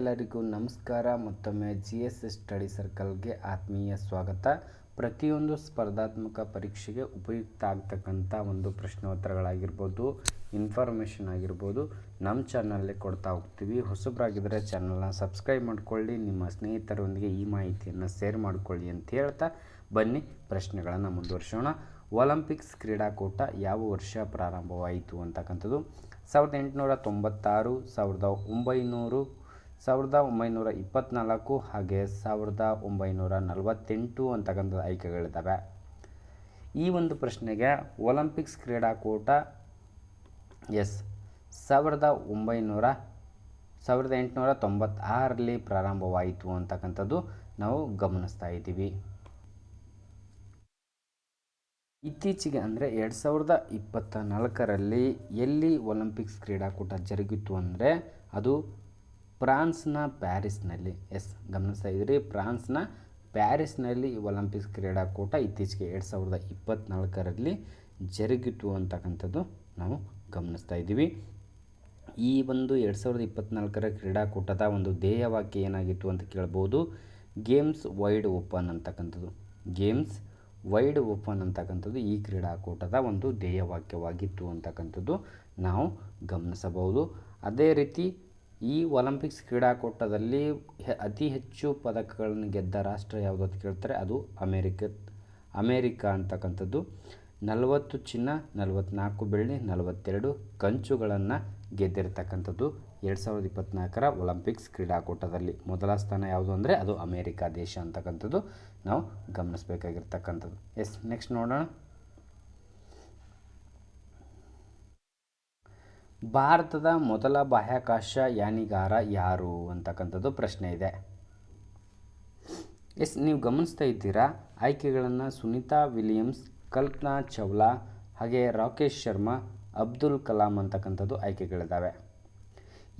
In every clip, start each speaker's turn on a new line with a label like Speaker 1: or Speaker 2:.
Speaker 1: ಎಲ್ಲರಿಗೂ ನಮಸ್ಕಾರ. ಮತ್ತೊಮ್ಮೆ ಜಿ ಎಸ್ ಎಸ್ ಸ್ಟಡಿ ಸರ್ಕಲ್ಗೆ ಆತ್ಮೀಯ ಸ್ವಾಗತ. ಪ್ರತಿಯೊಂದು ಸ್ಪರ್ಧಾತ್ಮಕ ಪರೀಕ್ಷೆಗೆ ಉಪಯುಕ್ತ ಆಗ್ತಕ್ಕಂಥ ಒಂದು ಪ್ರಶ್ನೋತ್ತರಗಳಾಗಿರ್ಬೋದು ಇನ್ಫಾರ್ಮೇಷನ್ ಆಗಿರ್ಬೋದು ನಮ್ಮ ಚಾನಲ್ಲೇ ಕೊಡ್ತಾ ಹೋಗ್ತೀವಿ. ಹೊಸಬರಾಗಿದ್ದರೆ ಚಾನಲ್ನ ಸಬ್ಸ್ಕ್ರೈಬ್ ಮಾಡಿಕೊಳ್ಳಿ, ನಿಮ್ಮ ಸ್ನೇಹಿತರೊಂದಿಗೆ ಈ ಮಾಹಿತಿಯನ್ನು ಶೇರ್ ಮಾಡ್ಕೊಳ್ಳಿ ಅಂತ ಹೇಳ್ತಾ ಬನ್ನಿ, ಪ್ರಶ್ನೆಗಳನ್ನು ಮುಂದುವರಿಸೋಣ. ಒಲಿಂಪಿಕ್ಸ್ ಕ್ರೀಡಾಕೂಟ ಯಾವ ವರ್ಷ ಪ್ರಾರಂಭವಾಯಿತು ಅಂತಕ್ಕಂಥದ್ದು. ಸಾವಿರದ ಎಂಟುನೂರ ತೊಂಬತ್ತಾರು, ಸಾವಿರದ ಒಂಬೈನೂರು ಸಾವಿರದ ಒಂಬೈನೂರ ಇಪ್ಪತ್ತ್ನಾಲ್ಕು ಹಾಗೆ ಸಾವಿರದ ಒಂಬೈನೂರ ನಲವತ್ತೆಂಟು ಅಂತಕ್ಕಂಥ ಆಯ್ಕೆಗಳಿದ್ದಾವೆ. ಈ ಒಂದು ಪ್ರಶ್ನೆಗೆ ಒಲಿಂಪಿಕ್ಸ್ ಕ್ರೀಡಾಕೂಟ ಎಸ್ ಸಾವಿರದ ಒಂಬೈನೂರ, ಸಾವಿರದ ಎಂಟುನೂರ ತೊಂಬತ್ತಾರರಲ್ಲಿ ಪ್ರಾರಂಭವಾಯಿತು ಅಂತಕ್ಕಂಥದ್ದು ನಾವು ಗಮನಿಸ್ತಾ ಇದ್ದೀವಿ. ಇತ್ತೀಚೆಗೆ ಅಂದರೆ ಎರಡು ಸಾವಿರದ ಇಪ್ಪತ್ತ ನಾಲ್ಕರಲ್ಲಿ ಎಲ್ಲಿ ಒಲಿಂಪಿಕ್ಸ್ ಕ್ರೀಡಾಕೂಟ ಜರುಗಿತು ಅಂದರೆ ಅದು ಫ್ರಾನ್ಸ್ನ ಪ್ಯಾರಿಸ್ನಲ್ಲಿ. ಎಸ್, ಗಮನಿಸ್ತಾ ಇದ್ದೀರಿ. ಫ್ರಾನ್ಸ್ನ ಪ್ಯಾರಿಸ್ನಲ್ಲಿ ಒಲಿಂಪಿಕ್ಸ್ ಕ್ರೀಡಾಕೂಟ ಇತ್ತೀಚೆಗೆ ಎರಡು ಸಾವಿರದ ಇಪ್ಪತ್ತ್ನಾಲ್ಕರಲ್ಲಿ ಜರುಗಿತು ಅಂತಕ್ಕಂಥದ್ದು ನಾವು ಗಮನಿಸ್ತಾ ಇದ್ದೀವಿ. ಈ ಒಂದು ಎರಡು ಸಾವಿರದ ಇಪ್ಪತ್ತ್ನಾಲ್ಕರ ಕ್ರೀಡಾಕೂಟದ ಒಂದು ಧ್ಯೇಯವಾಕ್ಯ ಏನಾಗಿತ್ತು ಅಂತ ಕೇಳ್ಬೋದು. ಗೇಮ್ಸ್ ವೈಡ್ ಓಪನ್ ಅಂತಕ್ಕಂಥದ್ದು. ಗೇಮ್ಸ್ ವೈಡ್ ಓಪನ್ ಅಂತಕ್ಕಂಥದ್ದು ಈ ಕ್ರೀಡಾಕೂಟದ ಒಂದು ಧ್ಯೇಯವಾಕ್ಯವಾಗಿತ್ತು ಅಂತಕ್ಕಂಥದ್ದು ನಾವು ಗಮನಿಸಬಹುದು. ಅದೇ ರೀತಿ ಈ ಒಲಿಂಪಿಕ್ಸ್ ಕ್ರೀಡಾಕೂಟದಲ್ಲಿ ಅತಿ ಹೆಚ್ಚು ಪದಕಗಳನ್ನು ಗೆದ್ದ ರಾಷ್ಟ್ರ ಯಾವುದು ಅಂತ ಕೇಳ್ತಾರೆ? ಅದು ಅಮೇರಿಕ ಅಮೇರಿಕ ಅಂತಕ್ಕಂಥದ್ದು. ನಲವತ್ತು ಚಿನ್ನ ನಲವತ್ತ್ನಾಲ್ಕು ಬೆಳ್ಳಿ, ನಲವತ್ತೆರಡು ಕಂಚುಗಳನ್ನು ಗೆದ್ದಿರ್ತಕ್ಕಂಥದ್ದು ಎರಡು ಸಾವಿರದ ಇಪ್ಪತ್ತ್ನಾಲ್ಕರ ಒಲಿಂಪಿಕ್ಸ್ ಕ್ರೀಡಾಕೂಟದಲ್ಲಿ. ಮೊದಲ ಸ್ಥಾನ ಯಾವುದು ಅಂದರೆ ಅದು ಅಮೇರಿಕಾ ದೇಶ ಅಂತಕ್ಕಂಥದ್ದು. ನಾವು ಗಮನಿಸಬೇಕಾಗಿರ್ತಕ್ಕಂಥದ್ದು. ಎಸ್ ನೆಕ್ಸ್ಟ್ ನೋಡೋಣ. ಭಾರತದ ಮೊದಲ ಬಾಹ್ಯಾಕಾಶ ಯಾನಿಗಾರ ಯಾರು ಅಂತಕ್ಕಂಥದ್ದು ಪ್ರಶ್ನೆ ಇದೆ. ಎಸ್, ನೀವು ಗಮನಿಸ್ತಾ ಇದ್ದೀರಾ? ಆಯ್ಕೆಗಳನ್ನು ಸುನೀತಾ ವಿಲಿಯಮ್ಸ್, ಕಲ್ಪನಾ ಚೌಲಾ ಹಾಗೆ ರಾಕೇಶ್ ಶರ್ಮಾ, ಅಬ್ದುಲ್ ಕಲಾಂ ಅಂತಕ್ಕಂಥದ್ದು ಆಯ್ಕೆಗಳಿದ್ದಾವೆ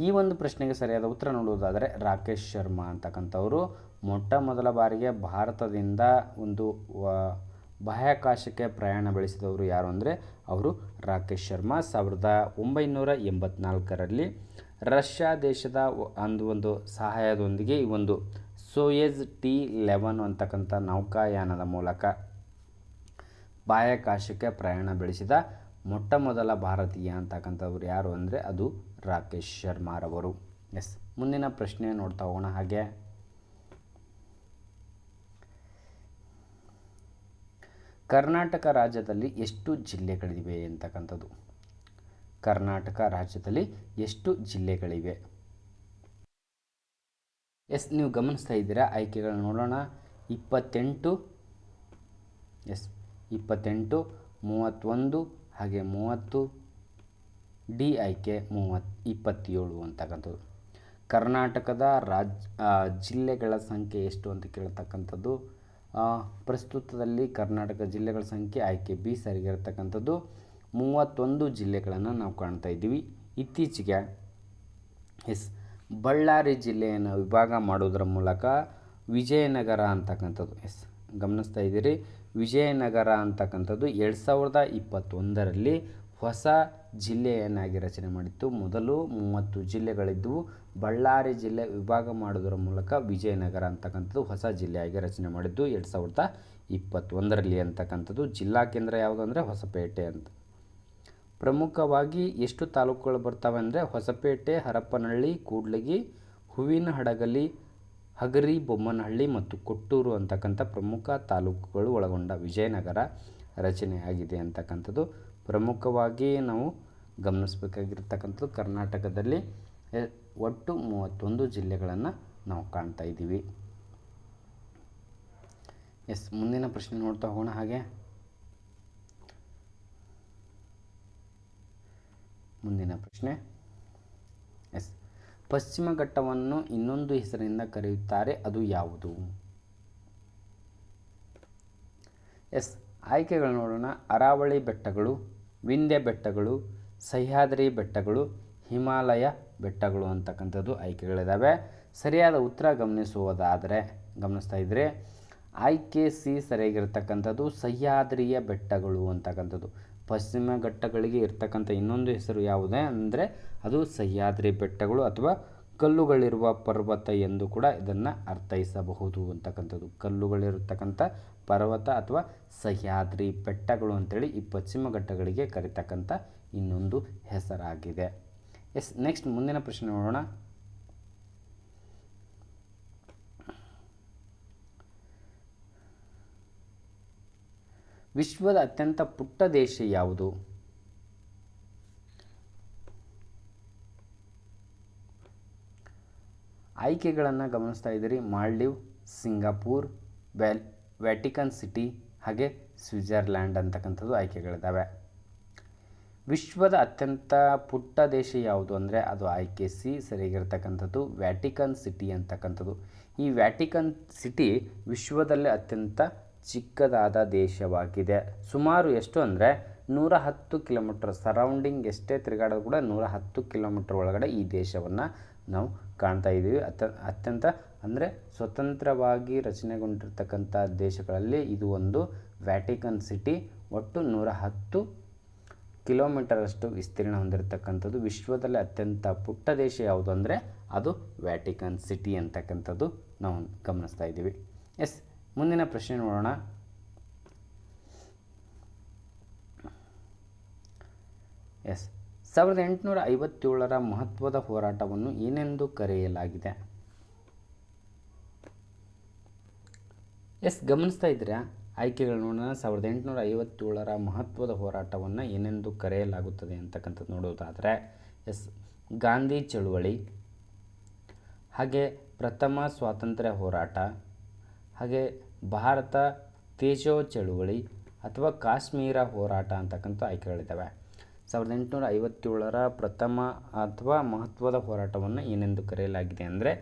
Speaker 1: ಈ ಒಂದು ಪ್ರಶ್ನೆಗೆ ಸರಿಯಾದ ಉತ್ತರ ನೋಡುವುದಾದರೆ ರಾಕೇಶ್ ಶರ್ಮಾ ಅಂತಕ್ಕಂಥವರು ಮೊಟ್ಟ ಮೊದಲ ಬಾರಿಗೆ ಭಾರತದಿಂದ ಒಂದು ಬಾಹ್ಯಾಕಾಶಕ್ಕೆ ಪ್ರಯಾಣ ಬೆಳೆಸಿದವರು ಯಾರು ಅಂದರೆ ಅವರು ರಾಕೇಶ್ ಶರ್ಮಾ. ಸಾವಿರದ ಒಂಬೈನೂರ ಎಂಬತ್ನಾಲ್ಕರಲ್ಲಿ ರಷ್ಯಾ ದೇಶದ ಒಂದು ಒಂದು ಸಹಾಯದೊಂದಿಗೆ ಈ ಒಂದು ಸೋಯೆಜ್ ಟಿ ಲೆವೆನ್ ಅಂತಕ್ಕಂಥ ನೌಕಾಯಾನದ ಮೂಲಕ ಬಾಹ್ಯಾಕಾಶಕ್ಕೆ ಪ್ರಯಾಣ ಬೆಳೆಸಿದ ಮೊಟ್ಟ ಮೊದಲ ಭಾರತೀಯ ಅಂತಕ್ಕಂಥವ್ರು ಯಾರು ಅಂದರೆ ಅದು ರಾಕೇಶ್ ಶರ್ಮಾರವರು. ಎಸ್, ಮುಂದಿನ ಪ್ರಶ್ನೆ ನೋಡ್ತಾ ಹೋಗೋಣ ಹಾಗೆ. ಕರ್ನಾಟಕ ರಾಜ್ಯದಲ್ಲಿ ಎಷ್ಟು ಜಿಲ್ಲೆಗಳಿವೆ ಅಂತಕ್ಕಂಥದ್ದು? ಕರ್ನಾಟಕ ರಾಜ್ಯದಲ್ಲಿ ಎಷ್ಟು ಜಿಲ್ಲೆಗಳಿವೆ? ಎಸ್, ನೀವು ಗಮನಿಸ್ತಾ ಇದ್ದೀರಾ? ಆಯ್ಕೆಗಳನ್ನ ನೋಡೋಣ. ಇಪ್ಪತ್ತೆಂಟು, ಎಸ್, ಇಪ್ಪತ್ತೆಂಟು, ಮೂವತ್ತೊಂದು, ಹಾಗೆ ಮೂವತ್ತು, ಡಿ ಆಯ್ಕೆ ಮೂವತ್ತು ಇಪ್ಪತ್ತೇಳು ಅಂತಕ್ಕಂಥದ್ದು. ಕರ್ನಾಟಕದ ರಾಜ್ ಜಿಲ್ಲೆಗಳ ಸಂಖ್ಯೆ ಎಷ್ಟು ಅಂತ ಕೇಳ್ತಕ್ಕಂಥದ್ದು? ಪ್ರಸ್ತುತದಲ್ಲಿ ಕರ್ನಾಟಕ ಜಿಲ್ಲೆಗಳ ಸಂಖ್ಯೆ ಆಯ್ಕೆ ಬಿ ಸರಿಗಿರತಕ್ಕಂಥದ್ದು. ಮೂವತ್ತೊಂದು ಜಿಲ್ಲೆಗಳನ್ನು ನಾವು ಕಾಣ್ತಾ ಇದ್ದೀವಿ. ಇತ್ತೀಚೆಗೆ ಎಸ್, ಬಳ್ಳಾರಿ ಜಿಲ್ಲೆಯನ್ನು ವಿಭಾಗ ಮಾಡೋದರ ಮೂಲಕ ವಿಜಯನಗರ ಅಂತಕ್ಕಂಥದ್ದು. ಎಸ್, ಗಮನಿಸ್ತಾ ಇದ್ದೀರಿ. ವಿಜಯನಗರ ಅಂತಕ್ಕಂಥದ್ದು ಎರಡು ಸಾವಿರದ ಇಪ್ಪತ್ತೊಂದರಲ್ಲಿ ಹೊಸ ಜಿಲ್ಲೆಯನ್ನಾಗಿ ರಚನೆ ಮಾಡಿತ್ತು. ಮೊದಲು ಮೂವತ್ತು ಜಿಲ್ಲೆಗಳಿದ್ದವು ಬಳ್ಳಾರಿ ಜಿಲ್ಲೆ ವಿಭಾಗ ಮಾಡೋದರ ಮೂಲಕ ವಿಜಯನಗರ ಅಂತಕ್ಕಂಥದ್ದು ಹೊಸ ಜಿಲ್ಲೆಯಾಗಿ ರಚನೆ ಮಾಡಿದ್ದು. ಎರಡು ಸಾವಿರದ ಇಪ್ಪತ್ತೊಂದರಲ್ಲಿ ಅಂತಕ್ಕಂಥದ್ದು. ಜಿಲ್ಲಾ ಕೇಂದ್ರ ಯಾವುದು ಅಂದರೆ ಹೊಸಪೇಟೆ ಅಂತ. ಪ್ರಮುಖವಾಗಿ ಎಷ್ಟು ತಾಲೂಕುಗಳು ಬರ್ತವೆ ಅಂದರೆ ಹೊಸಪೇಟೆ, ಹರಪನಹಳ್ಳಿ, ಕೂಡ್ಲಗಿ ಹೂವಿನ ಹಡಗಲಿ ಹಗರಿ, ಬೊಮ್ಮನಹಳ್ಳಿ ಮತ್ತು ಕೊಟ್ಟೂರು ಅಂತಕ್ಕಂಥ ಪ್ರಮುಖ ತಾಲೂಕುಗಳು ಒಳಗೊಂಡ ವಿಜಯನಗರ ರಚನೆಯಾಗಿದೆ ಅಂತಕ್ಕಂಥದ್ದು. ಪ್ರಮುಖವಾಗಿ ನಾವು ಗಮನಿಸಬೇಕಾಗಿರ್ತಕ್ಕಂಥದ್ದು ಕರ್ನಾಟಕದಲ್ಲಿ ಒಟ್ಟು ಮೂವತ್ತೊಂದು ಜಿಲ್ಲೆಗಳನ್ನು ನಾವು ಕಾಣ್ತಾ ಇದ್ದೀವಿ. ಎಸ್, ಮುಂದಿನ ಪ್ರಶ್ನೆ ನೋಡ್ತಾ ಹೋಗೋಣ ಹಾಗೆ. ಮುಂದಿನ ಪ್ರಶ್ನೆ. ಎಸ್, ಪಶ್ಚಿಮ ಘಟ್ಟವನ್ನು ಇನ್ನೊಂದು ಹೆಸರಿನಿಂದ ಕರೆಯುತ್ತಾರೆ, ಅದು ಯಾವುದು? ಎಸ್, ಆಯ್ಕೆಗಳು ನೋಡೋಣ. ಅರಾವಳಿ ಬೆಟ್ಟಗಳು ವಿಂಧ್ಯ ಬೆಟ್ಟಗಳು, ಸಹ್ಯಾದ್ರಿ ಬೆಟ್ಟಗಳು, ಹಿಮಾಲಯ ಬೆಟ್ಟಗಳು ಅಂತಕ್ಕಂಥದ್ದು ಆಯ್ಕೆಗಳಿದ್ದಾವೆ ಸರಿಯಾದ ಉತ್ತರ ಗಮನಿಸುವುದಾದರೆ, ಗಮನಿಸ್ತಾ ಇದ್ದರೆ ಆಯ್ಕೆ ಸಿ ಸರಿಯಾಗಿರ್ತಕ್ಕಂಥದ್ದು ಸಹ್ಯಾದ್ರಿಯ ಬೆಟ್ಟಗಳು ಅಂತಕ್ಕಂಥದ್ದು. ಪಶ್ಚಿಮ ಘಟ್ಟಗಳಿಗೆ ಇರ್ತಕ್ಕಂಥ ಇನ್ನೊಂದು ಹೆಸರು ಯಾವುದೇ ಅಂದರೆ ಅದು ಸಹ್ಯಾದ್ರಿ ಬೆಟ್ಟಗಳು ಅಥವಾ ಕಲ್ಲುಗಳಿರುವ ಪರ್ವತ ಎಂದು ಕೂಡ ಇದನ್ನು ಅರ್ಥೈಸಬಹುದು ಅಂತಕ್ಕಂಥದ್ದು. ಕಲ್ಲುಗಳಿರತಕ್ಕಂಥ ಪರ್ವತ ಅಥವಾ ಸಹ್ಯಾದ್ರಿ ಬೆಟ್ಟಗಳು ಅಂತೇಳಿ ಈ ಪಶ್ಚಿಮ ಘಟ್ಟಗಳಿಗೆ ಕರೀತಕ್ಕಂಥ ಇನ್ನೊಂದು ಹೆಸರಾಗಿದೆ. ಎಸ್, ನೆಕ್ಸ್ಟ್ ಮುಂದಿನ ಪ್ರಶ್ನೆ ನೋಡೋಣ. ವಿಶ್ವದ ಅತ್ಯಂತ ಪುಟ್ಟ ದೇಶ ಯಾವುದು? ಆಯ್ಕೆಗಳನ್ನು ಗಮನಿಸ್ತಾ ಇದ್ದೀರಿ. Maldive, Singapore well Vatican city ಹಾಗೆ ಸ್ವಿಟ್ಜರ್ಲ್ಯಾಂಡ್ ಅಂತಕ್ಕಂಥದ್ದು ಆಯ್ಕೆಗಳಿದ್ದಾವೆ. ವಿಶ್ವದ ಅತ್ಯಂತ ಪುಟ್ಟ ದೇಶ ಯಾವುದು ಅಂದರೆ ಅದು ಆಯ್ಕೆ ಸಿ ಸರಿಯಾಗಿರ್ತಕ್ಕಂಥದ್ದು ವ್ಯಾಟಿಕನ್ ಸಿಟಿ ಅಂತಕ್ಕಂಥದ್ದು. ಈ ವ್ಯಾಟಿಕನ್ ಸಿಟಿ ವಿಶ್ವದಲ್ಲೇ ಅತ್ಯಂತ ಚಿಕ್ಕದಾದ ದೇಶವಾಗಿದೆ. ಸುಮಾರು ಎಷ್ಟು ಅಂದರೆ ನೂರ ಹತ್ತು ಕಿಲೋಮೀಟರ್, ಸರೌಂಡಿಂಗ್ ಎಷ್ಟೇ ತಿರುಗಾಡೋದು ಕೂಡ ನೂರ ಹತ್ತು ಕಿಲೋಮೀಟರ್ ಒಳಗಡೆ ಈ ದೇಶವನ್ನು ನಾವು ಕಾಣ್ತಾ ಇದ್ದೀವಿ ಅತ್ಯ, ಅತ್ಯಂತ ಅಂದರೆ ಸ್ವತಂತ್ರವಾಗಿ ರಚನೆಗೊಂಡಿರ್ತಕ್ಕಂಥ ದೇಶಗಳಲ್ಲಿ ಇದು ಒಂದು ವ್ಯಾಟಿಕನ್ ಸಿಟಿ. ಒಟ್ಟು ನೂರ ಹತ್ತು ಕಿಲೋಮೀಟರಷ್ಟು ವಿಸ್ತೀರ್ಣ ಹೊಂದಿರತಕ್ಕಂಥದ್ದು. ವಿಶ್ವದಲ್ಲೇ ಅತ್ಯಂತ ಪುಟ್ಟ ದೇಶ ಯಾವುದು ಅಂದರೆ ಅದು ವ್ಯಾಟಿಕನ್ ಸಿಟಿ ಅಂತಕ್ಕಂಥದ್ದು ನಾವು ಗಮನಿಸ್ತಾ ಇದ್ದೀವಿ. ಎಸ್, ಮುಂದಿನ ಪ್ರಶ್ನೆ ನೋಡೋಣ. ಎಸ್ ಸಾವಿರದ ಎಂಟುನೂರ ಐವತ್ತೇಳರ ಮಹತ್ವದ ಹೋರಾಟವನ್ನು ಏನೆಂದು ಕರೆಯಲಾಗಿದೆ? ಎಸ್, ಗಮನಿಸ್ತಾ ಇದ್ದೀರಾ? ಆಯ್ಕೆಗಳು ನೋಡೋಣ. ಸಾವಿರದ ಎಂಟುನೂರ ಐವತ್ತೇಳರ ಮಹತ್ವದ ಹೋರಾಟವನ್ನು ಏನೆಂದು ಕರೆಯಲಾಗುತ್ತದೆ ಅಂತಕ್ಕಂಥದ್ದು ನೋಡೋದಾದರೆ, ಎಸ್, ಗಾಂಧಿ ಚಳುವಳಿ, ಹಾಗೆ ಪ್ರಥಮ ಸ್ವಾತಂತ್ರ್ಯ ಹೋರಾಟ, ಹಾಗೆ ಭಾರತ ತೇಜೋ ಚಳುವಳಿ ಅಥವಾ ಕಾಶ್ಮೀರ ಹೋರಾಟ ಅಂತಕ್ಕಂಥ ಆಯ್ಕೆಗಳಿದ್ದಾವೆ. ಸಾವಿರದ ಎಂಟುನೂರ ಐವತ್ತೇಳರ ಪ್ರಥಮ ಅಥವಾ ಮಹತ್ವದ ಹೋರಾಟವನ್ನು ಏನೆಂದು ಕರೆಯಲಾಗಿದೆ ಅಂದರೆ,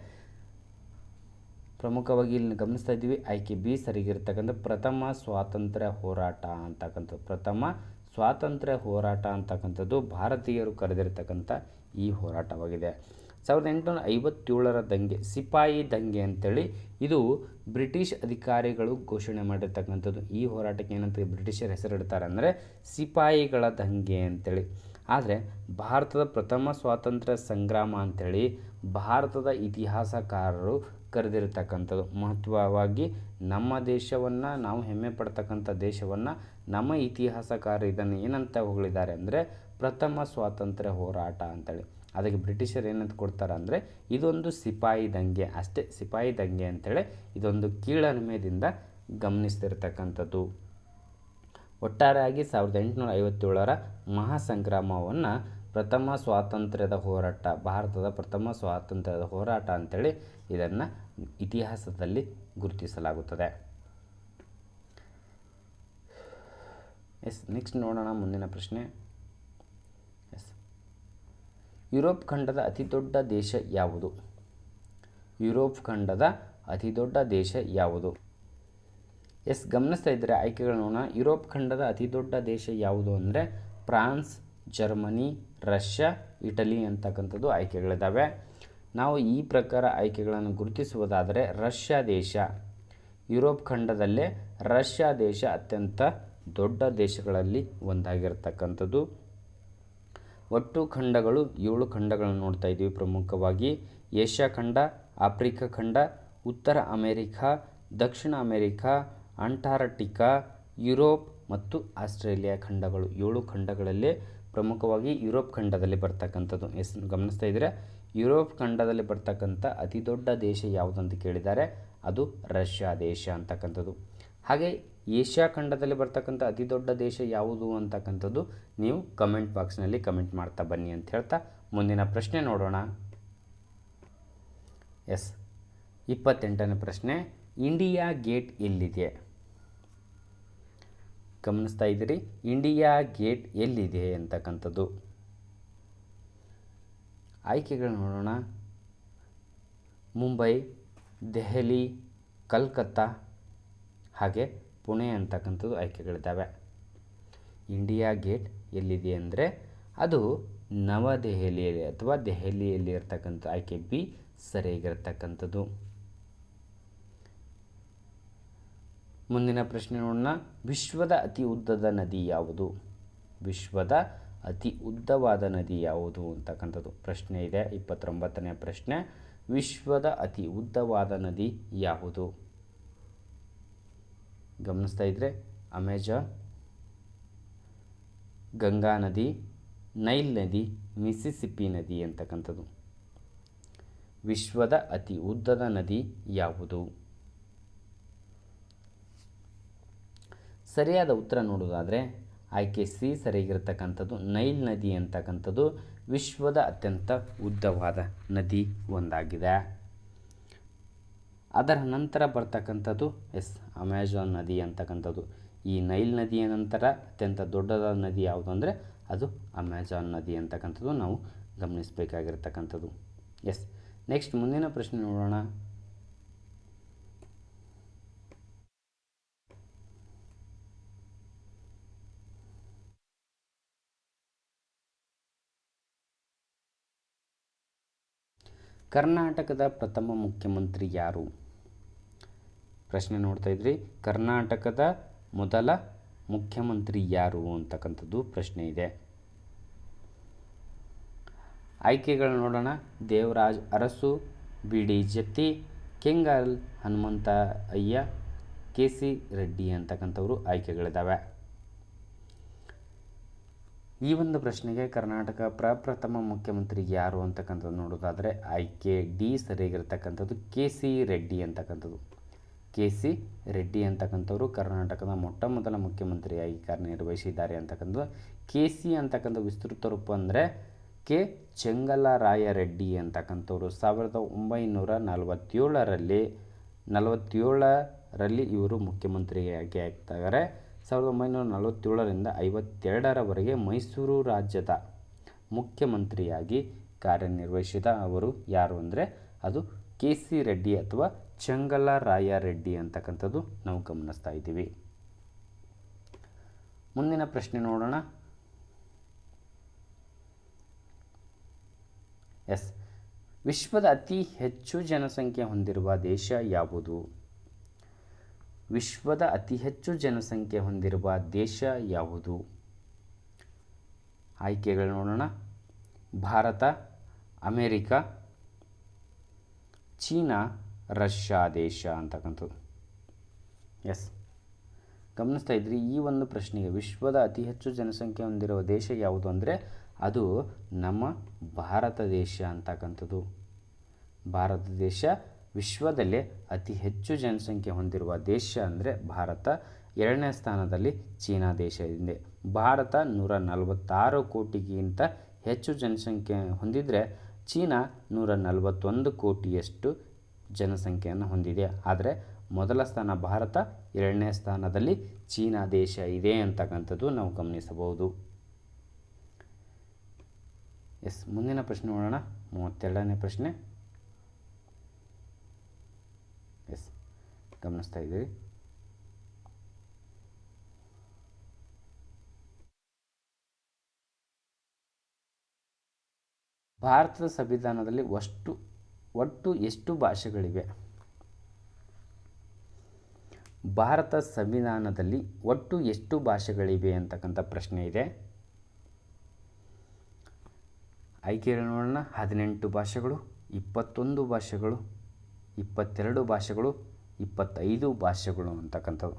Speaker 1: ಪ್ರಮುಖವಾಗಿ ಇಲ್ಲಿ ಗಮನಿಸ್ತಾ ಇದ್ದೀವಿ, ಆಯ್ಕೆ ಬಿ ಸರಿಗಿರ್ತಕ್ಕಂಥ ಪ್ರಥಮ ಸ್ವಾತಂತ್ರ್ಯ ಹೋರಾಟ ಅಂತಕ್ಕಂಥದ್ದು. ಪ್ರಥಮ ಸ್ವಾತಂತ್ರ್ಯ ಹೋರಾಟ ಅಂತಕ್ಕಂಥದ್ದು ಭಾರತೀಯರು ಕರೆದಿರ್ತಕ್ಕಂಥ ಈ ಹೋರಾಟವಾಗಿದೆ. ಸಾವಿರದ ಎಂಟುನೂರ ಐವತ್ತೇಳರ ದಂಗೆ, ಸಿಪಾಯಿ ದಂಗೆ ಅಂತೇಳಿ ಇದು ಬ್ರಿಟಿಷ್ ಅಧಿಕಾರಿಗಳು ಘೋಷಣೆ ಮಾಡಿರ್ತಕ್ಕಂಥದ್ದು. ಈ ಹೋರಾಟಕ್ಕೆ ಏನಂತ ಬ್ರಿಟಿಷರ್ ಹೆಸರಿಡ್ತಾರೆ ಅಂದರೆ ಸಿಪಾಯಿಗಳ ದಂಗೆ ಅಂತೇಳಿ. ಆದರೆ ಭಾರತದ ಪ್ರಥಮ ಸ್ವಾತಂತ್ರ್ಯ ಸಂಗ್ರಾಮ ಅಂಥೇಳಿ ಭಾರತದ ಇತಿಹಾಸಕಾರರು ಕರೆದಿರ್ತಕ್ಕಂಥದ್ದು. ಮಹತ್ವವಾಗಿ ನಮ್ಮ ದೇಶವನ್ನು, ನಾವು ಹೆಮ್ಮೆ ಪಡ್ತಕ್ಕಂಥ ದೇಶವನ್ನು, ನಮ್ಮ ಇತಿಹಾಸಕಾರರು ಇದನ್ನು ಏನಂತ ಹೊಗಳಿದ್ದಾರೆ ಅಂದರೆ ಪ್ರಥಮ ಸ್ವಾತಂತ್ರ್ಯ ಹೋರಾಟ ಅಂತೇಳಿ. ಅದಕ್ಕೆ ಬ್ರಿಟಿಷರು ಏನಂತ ಕೊಡ್ತಾರೆ ಅಂದರೆ, ಇದೊಂದು ಸಿಪಾಯಿ ದಂಗೆ, ಅಷ್ಟೇ ಸಿಪಾಯಿ ದಂಗೆ ಅಂತೇಳಿ ಇದೊಂದು ಕೀಳರಿಮೆಯಿಂದ ಗಮನಿಸ್ತಿರ್ತಕ್ಕಂಥದ್ದು. ಒಟ್ಟಾರೆಯಾಗಿ ಸಾವಿರದ ಎಂಟುನೂರ ಐವತ್ತೇಳರ ಮಹಾಸಂಗ್ರಾಮವನ್ನು ಪ್ರಥಮ ಸ್ವಾತಂತ್ರ್ಯದ ಹೋರಾಟ, ಭಾರತದ ಪ್ರಥಮ ಸ್ವಾತಂತ್ರ್ಯದ ಹೋರಾಟ ಅಂತೇಳಿ ಇದನ್ನು ಇತಿಹಾಸದಲ್ಲಿ ಗುರುತಿಸಲಾಗುತ್ತದೆ. ಎಸ್ ನೆಕ್ಸ್ಟ್ ನೋಡೋಣ ಮುಂದಿನ ಪ್ರಶ್ನೆ. ಯುರೋಪ್ ಖಂಡದ ಅತಿ ದೊಡ್ಡ ದೇಶ ಯಾವುದು? ಯುರೋಪ್ ಖಂಡದ ಅತಿ ದೊಡ್ಡ ದೇಶ ಯಾವುದು? ಎಸ್, ಗಮನಿಸ್ತಾ ಇದ್ದರೆ ಆಯ್ಕೆಗಳು ನೋಡೋಣ. ಯುರೋಪ್ ಖಂಡದ ಅತಿ ದೊಡ್ಡ ದೇಶ ಯಾವುದು ಅಂದರೆ ಫ್ರಾನ್ಸ್, ಜರ್ಮನಿ, ರಷ್ಯಾ, ಇಟಲಿ ಅಂತಕ್ಕಂಥದ್ದು ಆಯ್ಕೆಗಳಿದ್ದಾವೆ. ನಾವು ಈ ಪ್ರಕಾರ ಆಯ್ಕೆಗಳನ್ನು ಗುರುತಿಸುವುದಾದರೆ ರಷ್ಯಾ ದೇಶ. ಯುರೋಪ್ ಖಂಡದಲ್ಲೇ ರಷ್ಯಾ ದೇಶ ಅತ್ಯಂತ ದೊಡ್ಡ ದೇಶಗಳಲ್ಲಿ ಒಂದಾಗಿರ್ತಕ್ಕಂಥದ್ದು. ಒಟ್ಟು ಖಂಡಗಳು ಏಳು ಖಂಡಗಳನ್ನು ನೋಡ್ತಾ ಇದ್ದೀವಿ ಪ್ರಮುಖವಾಗಿ. ಏಷ್ಯಾ ಖಂಡ, ಆಫ್ರಿಕಾ ಖಂಡ, ಉತ್ತರ ಅಮೆರಿಕಾ, ದಕ್ಷಿಣ ಅಮೆರಿಕಾ ಅಂಟಾರ್ಟಿಕಾ ಯುರೋಪ್ ಮತ್ತು ಆಸ್ಟ್ರೇಲಿಯಾ ಖಂಡಗಳು ಏಳು ಖಂಡಗಳಲ್ಲಿ ಪ್ರಮುಖವಾಗಿ ಯುರೋಪ್ ಖಂಡದಲ್ಲಿ ಬರ್ತಕ್ಕಂಥದ್ದು. ಎಸ್, ಗಮನಿಸ್ತಾ ಇದ್ದರೆ? ಯುರೋಪ್ ಖಂಡದಲ್ಲಿ ಬರ್ತಕ್ಕಂಥ ಅತಿ ದೊಡ್ಡ ದೇಶ ಯಾವುದಂತ ಕೇಳಿದ್ದಾರೆ ಅದು ರಷ್ಯಾ ದೇಶ ಅಂತಕ್ಕಂಥದ್ದು. ಹಾಗೆ ಏಷ್ಯಾ ಖಂಡದಲ್ಲಿ ಬರ್ತಕ್ಕಂಥ ಅತಿ ದೊಡ್ಡ ದೇಶ ಯಾವುದು ಅಂತಕ್ಕಂಥದ್ದು ನೀವು ಕಮೆಂಟ್ ಬಾಕ್ಸ್ನಲ್ಲಿ ಕಮೆಂಟ್ ಮಾಡ್ತಾ ಬನ್ನಿ ಅಂತ ಹೇಳ್ತಾ ಮುಂದಿನ ಪ್ರಶ್ನೆ ನೋಡೋಣ. ಎಸ್, ಇಪ್ಪತ್ತೆಂಟನೇ ಪ್ರಶ್ನೆ, ಇಂಡಿಯಾ ಗೇಟ್ ಎಲ್ಲಿದೆ? ಗಮನಿಸ್ತಾ ಇದ್ದೀರಿ, ಇಂಡಿಯಾ ಗೇಟ್ ಎಲ್ಲಿದೆ ಅಂತಕ್ಕಂಥದ್ದು? ಆಯ್ಕೆಗಳು ನೋಡೋಣ. ಮುಂಬೈ, ದೆಹಲಿ, ಕಲ್ಕತ್ತಾ, ಹಾಗೆ ಪುಣೆ ಅಂತಕ್ಕಂಥದ್ದು ಆಯ್ಕೆಗಳಿದ್ದಾವೆ. ಇಂಡಿಯಾ ಗೇಟ್ ಎಲ್ಲಿದೆ ಅಂದರೆ ಅದು ನವದೆಹಲಿಯಲ್ಲಿ ಅಥವಾ ದೆಹಲಿಯಲ್ಲಿ ಇರ್ತಕ್ಕಂಥ ಆಯ್ಕೆ ಬಿ ಸರಿಯಾಗಿರ್ತಕ್ಕಂಥದ್ದು. ಮುಂದಿನ ಪ್ರಶ್ನೆ ನೋಡೋಣ. ವಿಶ್ವದ ಅತಿ ಉದ್ದದ ನದಿ ಯಾವುದು? ವಿಶ್ವದ ಅತಿ ಉದ್ದವಾದ ನದಿ ಯಾವುದು ಅಂತಕ್ಕಂಥದ್ದು ಪ್ರಶ್ನೆ ಇದೆ. ಇಪ್ಪತ್ತೊಂಬತ್ತನೇ ಪ್ರಶ್ನೆ. ವಿಶ್ವದ ಅತಿ ಉದ್ದವಾದ ನದಿ ಯಾವುದು? ಗಮನಿಸ್ತಾ ಇದ್ದರೆ ಅಮೆಜಾನ್ ಗಂಗಾ ನದಿ, ನೈಲ್ ನದಿ ಮಿಸಿಸಿಪ್ಪಿ ನದಿ ಅಂತಕ್ಕಂಥದ್ದು. ವಿಶ್ವದ ಅತಿ ಉದ್ದದ ನದಿ ಯಾವುದು? ಸರಿಯಾದ ಉತ್ತರ ನೋಡೋದಾದರೆ ಆಯ್ಕೆ ಸಿ ಸರಿಯಾಗಿರ್ತಕ್ಕಂಥದ್ದು, ನೈಲ್ ನದಿ ಅಂತಕ್ಕಂಥದ್ದು ವಿಶ್ವದ ಅತ್ಯಂತ ಉದ್ದವಾದ ನದಿ ಒಂದಾಗಿದೆ. ಅದರ ನಂತರ ಬರ್ತಕ್ಕಂಥದ್ದು, ಎಸ್, ಅಮೆಜಾನ್ ನದಿ ಅಂತಕ್ಕಂಥದ್ದು. ಈ ನೈಲ್ ನದಿಯ ನಂತರ ಅತ್ಯಂತ ದೊಡ್ಡದಾದ ನದಿ ಯಾವುದು ಅಂದರೆ, ಅದು ಅಮೆಜಾನ್ ನದಿ ಅಂತಕ್ಕಂಥದ್ದು ನಾವು ಗಮನಿಸಬೇಕಾಗಿರ್ತಕ್ಕಂಥದ್ದು. ಎಸ್, ನೆಕ್ಸ್ಟ್ ಮುಂದಿನ ಪ್ರಶ್ನೆ ನೋಡೋಣ. ಕರ್ನಾಟಕದ ಪ್ರಥಮ ಮುಖ್ಯಮಂತ್ರಿ ಯಾರು? ಪ್ರಶ್ನೆ ನೋಡ್ತಾ ಇದ್ರಿ. ಕರ್ನಾಟಕದ ಮೊದಲ ಮುಖ್ಯಮಂತ್ರಿ ಯಾರು ಅಂತಕ್ಕಂಥದ್ದು ಪ್ರಶ್ನೆ ಇದೆ. ಆಯ್ಕೆಗಳು ನೋಡೋಣ. Devaraj Arasu B D Jatti, Kengal Hanumanthaiah K C Reddy ಅಂತಕ್ಕಂಥವರು ಆಯ್ಕೆಗಳಿದ್ದಾವೆ ಈ ಒಂದು ಪ್ರಶ್ನೆಗೆ ಕರ್ನಾಟಕ ಪ್ರಪ್ರಥಮ ಮುಖ್ಯಮಂತ್ರಿ ಯಾರು ಅಂತಕ್ಕಂಥದ್ದು ನೋಡೋದಾದರೆ ಆಯ್ಕೆ ಡಿ ಸರಿಯಾಗಿರ್ತಕ್ಕಂಥದ್ದು ಕೆ ಸಿ ರೆಡ್ಡಿ ಅಂತಕ್ಕಂಥದ್ದು. ಕೆ ಸಿ ರೆಡ್ಡಿ ಅಂತಕ್ಕಂಥವ್ರು ಕರ್ನಾಟಕದ ಮೊಟ್ಟ ಮೊದಲ ಮುಖ್ಯಮಂತ್ರಿಯಾಗಿ ಕಾರ್ಯನಿರ್ವಹಿಸಿದ್ದಾರೆ ಅಂತಕ್ಕಂಥದ್ದು. ಕೆ ಸಿ ಅಂತಕ್ಕಂಥ ವಿಸ್ತೃತ ರೂಪ ಅಂದರೆ ಕೆ ಚೆಂಗಲರಾಯ ರೆಡ್ಡಿ ಅಂತಕ್ಕಂಥವ್ರು. ಸಾವಿರದ ಒಂಬೈನೂರ ನಲವತ್ತೇಳರಲ್ಲಿ ನಲವತ್ತೇಳರಲ್ಲಿ ಇವರು ಮುಖ್ಯಮಂತ್ರಿಯಾಗಿ ಆಗ್ತಾರೆ ಸಾವಿರದ ಒಂಬೈನೂರ ನಲವತ್ತೇಳರಿಂದ ಐವತ್ತೆರಡರವರೆಗೆ ಮೈಸೂರು ರಾಜ್ಯದ ಮುಖ್ಯಮಂತ್ರಿಯಾಗಿ ಕಾರ್ಯನಿರ್ವಹಿಸಿದ ಅವರು ಯಾರು ಅಂದರೆ ಅದು ಕೆ ಸಿ ರೆಡ್ಡಿ ಅಥವಾ ಚೆಂಗಲರಾಯ ರೆಡ್ಡಿ ಅಂತಕ್ಕಂಥದ್ದು ನಾವು ಗಮನಿಸ್ತಾ ಇದ್ದೀವಿ. ಮುಂದಿನ ಪ್ರಶ್ನೆ ನೋಡೋಣ. ಎಸ್. ವಿಶ್ವದ ಅತಿ ಹೆಚ್ಚು ಜನಸಂಖ್ಯೆ ಹೊಂದಿರುವ ದೇಶ ಯಾವುದು? ವಿಶ್ವದ ಅತಿ ಹೆಚ್ಚು ಜನಸಂಖ್ಯೆ ಹೊಂದಿರುವ ದೇಶ ಯಾವುದು? ಆಯ್ಕೆಗಳು ನೋಡೋಣ. ಭಾರತ, ಅಮೇರಿಕಾ, ಚೀನಾ, ರಷ್ಯಾ ದೇಶ ಅಂತಕ್ಕಂಥದ್ದು. ಎಸ್ ಗಮನಿಸ್ತಾ ಇದ್ರಿ, ಈ ಒಂದು ಪ್ರಶ್ನೆಗೆ ವಿಶ್ವದ ಅತಿ ಹೆಚ್ಚು ಜನಸಂಖ್ಯೆ ಹೊಂದಿರುವ ದೇಶ ಯಾವುದು ಅಂದರೆ ಅದು ನಮ್ಮ ಭಾರತ ದೇಶ ಅಂತಕ್ಕಂಥದ್ದು. ಭಾರತ ದೇಶ ವಿಶ್ವದಲ್ಲೇ ಅತಿ ಹೆಚ್ಚು ಜನಸಂಖ್ಯೆ ಹೊಂದಿರುವ ದೇಶ ಅಂದರೆ ಭಾರತ. ಎರಡನೇ ಸ್ಥಾನದಲ್ಲಿ ಚೀನಾ ದೇಶ ಇದೆ. ಭಾರತ ನೂರ ನಲವತ್ತಾರು ಕೋಟಿಗಿಂತ ಹೆಚ್ಚು ಜನಸಂಖ್ಯೆ ಹೊಂದಿದರೆ ಚೀನಾ ನೂರ ನಲವತ್ತೊಂದು ಕೋಟಿಯಷ್ಟು ಜನಸಂಖ್ಯೆಯನ್ನು ಹೊಂದಿದೆ. ಆದರೆ ಮೊದಲ ಸ್ಥಾನ ಭಾರತ, ಎರಡನೇ ಸ್ಥಾನದಲ್ಲಿ ಚೀನಾ ದೇಶ ಇದೆ ಅಂತಕ್ಕಂಥದ್ದು ನಾವು ಗಮನಿಸಬಹುದು. ಎಸ್, ಮುಂದಿನ ಪ್ರಶ್ನೆ ನೋಡೋಣ. ಮೂವತ್ತೆರಡನೇ ಪ್ರಶ್ನೆ ಎಸ್ ಗಮನಿಸ್ತಾ ಇದ್ದೀವಿ. ಭಾರತದ ಸಂವಿಧಾನದಲ್ಲಿ ಅಷ್ಟು, ಒಟ್ಟು ಎಷ್ಟು ಭಾಷೆಗಳಿವೆ? ಭಾರತ ಸಂವಿಧಾನದಲ್ಲಿ ಒಟ್ಟು ಎಷ್ಟು ಭಾಷೆಗಳಿವೆ ಅಂತಕ್ಕಂಥ ಪ್ರಶ್ನೆ ಇದೆ. ಆಯ್ಕೆ ನೋಡೋಣ ಹದಿನೆಂಟು ಭಾಷೆಗಳು, ಇಪ್ಪತ್ತೊಂದು ಭಾಷೆಗಳು, ಇಪ್ಪತ್ತೆರಡು ಭಾಷೆಗಳು ಇಪ್ಪತ್ತೈದು ಭಾಷೆಗಳು ಅಂತಕ್ಕಂಥವು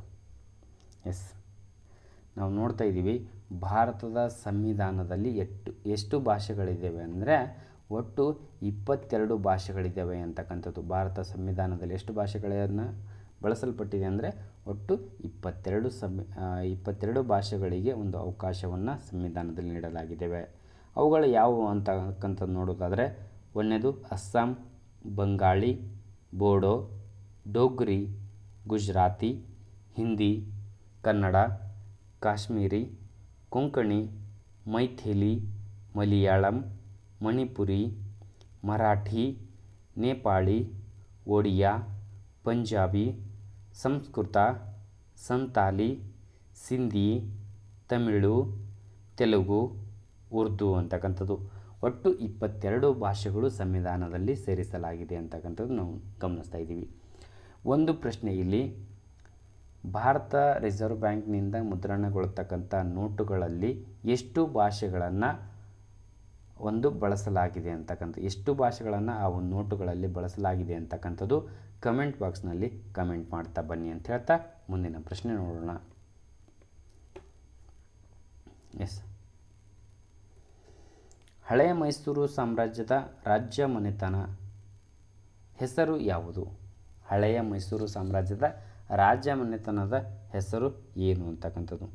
Speaker 1: ಎಸ್ ನಾವು ನೋಡ್ತಾ ಇದ್ದೀವಿ, ಭಾರತದ ಸಂವಿಧಾನದಲ್ಲಿ ಎಷ್ಟು ಎಷ್ಟು ಭಾಷೆಗಳಿದ್ದಾವೆ ಅಂದರೆ ಒಟ್ಟು ಇಪ್ಪತ್ತೆರಡು ಭಾಷೆಗಳಿದ್ದಾವೆ ಅಂತಕ್ಕಂಥದ್ದು. ಭಾರತ ಸಂವಿಧಾನದಲ್ಲಿ ಎಷ್ಟು ಭಾಷೆಗಳನ್ನು ಬಳಸಲ್ಪಟ್ಟಿದೆ ಅಂದರೆ ಒಟ್ಟು ಇಪ್ಪತ್ತೆರಡು ಸಂವಿ ಇಪ್ಪತ್ತೆರಡು ಭಾಷೆಗಳಿಗೆ ಒಂದು ಅವಕಾಶವನ್ನು ಸಂವಿಧಾನದಲ್ಲಿ ನೀಡಲಾಗಿದ್ದೇವೆ. ಅವುಗಳು ಯಾವುವು ಅಂತಕ್ಕಂಥದ್ದು ನೋಡೋದಾದರೆ, ಒಂದನೇದು ಅಸ್ಸಾಂ, ಬಂಗಾಳಿ, ಬೋಡೋ ಡೋಗ್ರಿ, ಗುಜರಾತಿ, ಹಿಂದಿ, ಕನ್ನಡ, ಕಾಶ್ಮೀರಿ, ಕೊಂಕಣಿ, ಮೈಥಿಲಿ, ಮಲಯಾಳಂ, ಮಣಿಪುರಿ, ಮರಾಠಿ, ನೇಪಾಳಿ, ಒಡಿಯಾ, ಪಂಜಾಬಿ, ಸಂಸ್ಕೃತ, ಸಂತಾಲಿ, ಸಿಂಧಿ, ತಮಿಳು, ತೆಲುಗು, ಉರ್ದು ಅಂತಕ್ಕಂಥದ್ದು. ಒಟ್ಟು ಇಪ್ಪತ್ತೆರಡು ಭಾಷೆಗಳು ಸಂವಿಧಾನದಲ್ಲಿ ಸೇರಿಸಲಾಗಿದೆ ಅಂತಕ್ಕಂಥದ್ದು ನಾವು ಗಮನಿಸ್ತಾ ಇದ್ದೀವಿ. ಒಂದು ಪ್ರಶ್ನೆ ಇಲ್ಲಿ. ಭಾರತ ರಿಸರ್ವ್ ಬ್ಯಾಂಕ್ನಿಂದ ಮುದ್ರಣಗೊಳ್ತಕ್ಕಂಥ ನೋಟುಗಳಲ್ಲಿ ಎಷ್ಟು ಭಾಷೆಗಳನ್ನು ಒಂದು ಬಳಸಲಾಗಿದೆ ಅಂತಕ್ಕಂಥ ಎಷ್ಟು ಭಾಷೆಗಳನ್ನು ಆ ಒಂದು ನೋಟುಗಳಲ್ಲಿ ಬಳಸಲಾಗಿದೆ ಅಂತಕ್ಕಂಥದ್ದು ಕಮೆಂಟ್ ಬಾಕ್ಸ್ನಲ್ಲಿ ಕಮೆಂಟ್ ಮಾಡ್ತಾ ಬನ್ನಿ ಅಂತ ಹೇಳ್ತಾ ಮುಂದಿನ ಪ್ರಶ್ನೆ ನೋಡೋಣ. ಎಸ್ ಹಳೆಯ ಮೈಸೂರು ಸಾಮ್ರಾಜ್ಯದ ರಾಜ್ಯ ಮನೆತನ ಹೆಸರು ಯಾವುದು? ಹಳೆಯ ಮೈಸೂರು ಸಾಮ್ರಾಜ್ಯದ ರಾಜ್ಯ ಮನೆತನದ ಹೆಸರು ಏನು ಅಂತಕ್ಕಂಥದ್ದು.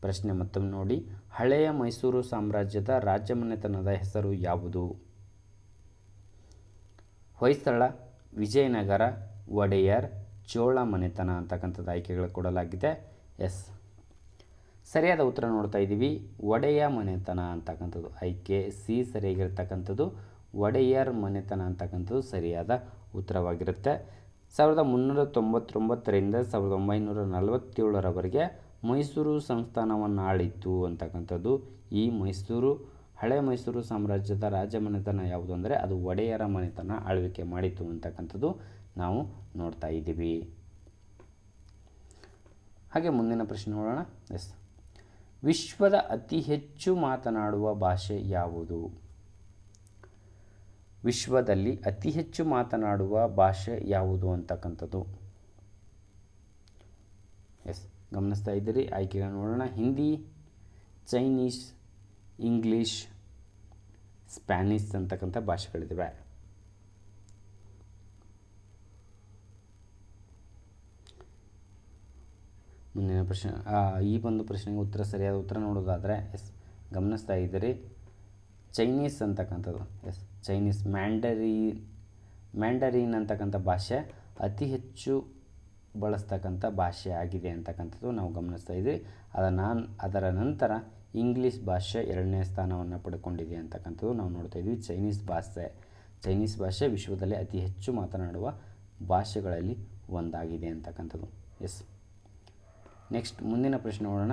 Speaker 1: ಪ್ರಶ್ನೆ ಮತ್ತೊಮ್ಮೆ ನೋಡಿ, ಹಳೆಯ ಮೈಸೂರು ಸಾಮ್ರಾಜ್ಯದ ರಾಜ್ಯ ಮನೆತನದ ಹೆಸರು ಯಾವುದು? ಹೊಯ್ಸಳ, ವಿಜಯನಗರ, ಒಡೆಯರ್ ಚೋಳ ಮನೆತನ ಅಂತಕ್ಕಂಥದ್ದು ಆಯ್ಕೆಗಳು ಕೊಡಲಾಗಿದೆ. ಎಸ್. ಸರಿಯಾದ ಉತ್ತರ ನೋಡ್ತಾ ಇದ್ದೀವಿ. ಒಡೆಯ ಮನೆತನ ಅಂತಕ್ಕಂಥದ್ದು ಆಯ್ಕೆ ಸಿ ಸರಿಯಾಗಿರ್ತಕ್ಕಂಥದ್ದು. ಒಡೆಯರ್ ಮನೆತನ ಅಂತಕ್ಕಂಥದ್ದು ಸರಿಯಾದ ಉತ್ತರವಾಗಿರುತ್ತೆ. ಸಾವಿರದ ಮುನ್ನೂರ ತೊಂಬತ್ತೊಂಬತ್ತರಿಂದ ಸಾವಿರದ ಒಂಬೈನೂರ ನಲವತ್ತೇಳರವರೆಗೆ ಮೈಸೂರು ಸಂಸ್ಥಾನವನ್ನು ಆಳಿತ್ತು ಅಂತಕ್ಕಂಥದ್ದು. ಈ ಮೈಸೂರು, ಹಳೆ ಮೈಸೂರು ಸಾಮ್ರಾಜ್ಯದ ರಾಜಮನೆತನ ಯಾವುದು ಅಂದರೆ ಅದು ಒಡೆಯರ ಮನೆತನ ಆಳ್ವಿಕೆ ಮಾಡಿತ್ತು ಅಂತಕ್ಕಂಥದ್ದು ನಾವು ನೋಡ್ತಾ ಇದ್ದೀವಿ. ಹಾಗೆ ಮುಂದಿನ ಪ್ರಶ್ನೆ ನೋಡೋಣ. ಎಸ್. ವಿಶ್ವದ ಅತಿ ಹೆಚ್ಚು ಮಾತನಾಡುವ ಭಾಷೆ ಯಾವುದು? ವಿಶ್ವದಲ್ಲಿ ಅತಿ ಹೆಚ್ಚು ಮಾತನಾಡುವ ಭಾಷೆ ಯಾವುದು ಅಂತಕ್ಕಂಥದ್ದು? ಎಸ್, ಗಮನಿಸ್ತಾ ಇದ್ದೀರಿ. ಆಯ್ಕೆಗಳನ್ನು ನೋಡೋಣ. ಹಿಂದಿ, ಚೈನೀಸ್, ಇಂಗ್ಲೀಷ್, ಸ್ಪ್ಯಾನಿಷ್ ಅಂತಕ್ಕಂಥ ಭಾಷೆಗಳಿದ್ದಾವೆ. ಮುಂದಿನ ಪ್ರಶ್ನೆ ಈ ಒಂದು ಪ್ರಶ್ನೆಗೆ ಉತ್ತರ, ಸರಿಯಾದ ಉತ್ತರ ನೋಡೋದಾದರೆ, ಎಸ್, ಗಮನಿಸ್ತಾ ಇದ್ದೀರಿ. ಚೈನೀಸ್ ಅಂತಕ್ಕಂಥದ್ದು. ಎಸ್ ಚೈನೀಸ್ ಮ್ಯಾಂಡರಿ, ಮ್ಯಾಂಡರಿನ್ ಅಂತಕ್ಕಂಥ ಭಾಷೆ ಅತಿ ಹೆಚ್ಚು ಬಳಸ್ತಕ್ಕಂಥ ಭಾಷೆ ಆಗಿದೆ ಅಂತಕ್ಕಂಥದ್ದು ನಾವು ಗಮನಿಸ್ತಾ ಇದ್ದೀವಿ. ಅದರ ಅದರ ನಂತರ ಇಂಗ್ಲೀಷ್ ಭಾಷೆ ಎರಡನೇ ಸ್ಥಾನವನ್ನು ಪಡ್ಕೊಂಡಿದೆ ಅಂತಕ್ಕಂಥದ್ದು ನಾವು ನೋಡ್ತಾ ಇದ್ವಿ ಚೈನೀಸ್ ಭಾಷೆ ಚೈನೀಸ್ ಭಾಷೆ ವಿಶ್ವದಲ್ಲಿ ಅತಿ ಹೆಚ್ಚು ಮಾತನಾಡುವ ಭಾಷೆಗಳಲ್ಲಿ ಒಂದಾಗಿದೆ ಅಂತಕ್ಕಂಥದ್ದು. ಎಸ್. ನೆಕ್ಸ್ಟ್ ಮುಂದಿನ ಪ್ರಶ್ನೆ ನೋಡೋಣ.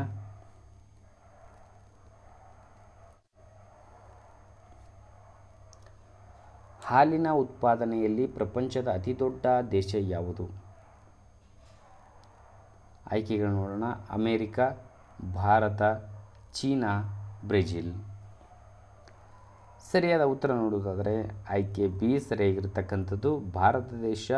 Speaker 1: ಹಾಲಿನ ಉತ್ಪಾದನೆಯಲ್ಲಿ ಪ್ರಪಂಚದ ಅತಿದೊಡ್ಡ ದೇಶ ಯಾವುದು? ಆಯ್ಕೆಗಳು ನೋಡೋಣ. America, Bharat, China, Brazil. ಸರಿಯಾದ ಉತ್ತರ ನೋಡೋದಾದರೆ ಆಯ್ಕೆ ಬಿ ಸರಿಯಾಗಿರ್ತಕ್ಕಂಥದ್ದು. ಭಾರತ ದೇಶ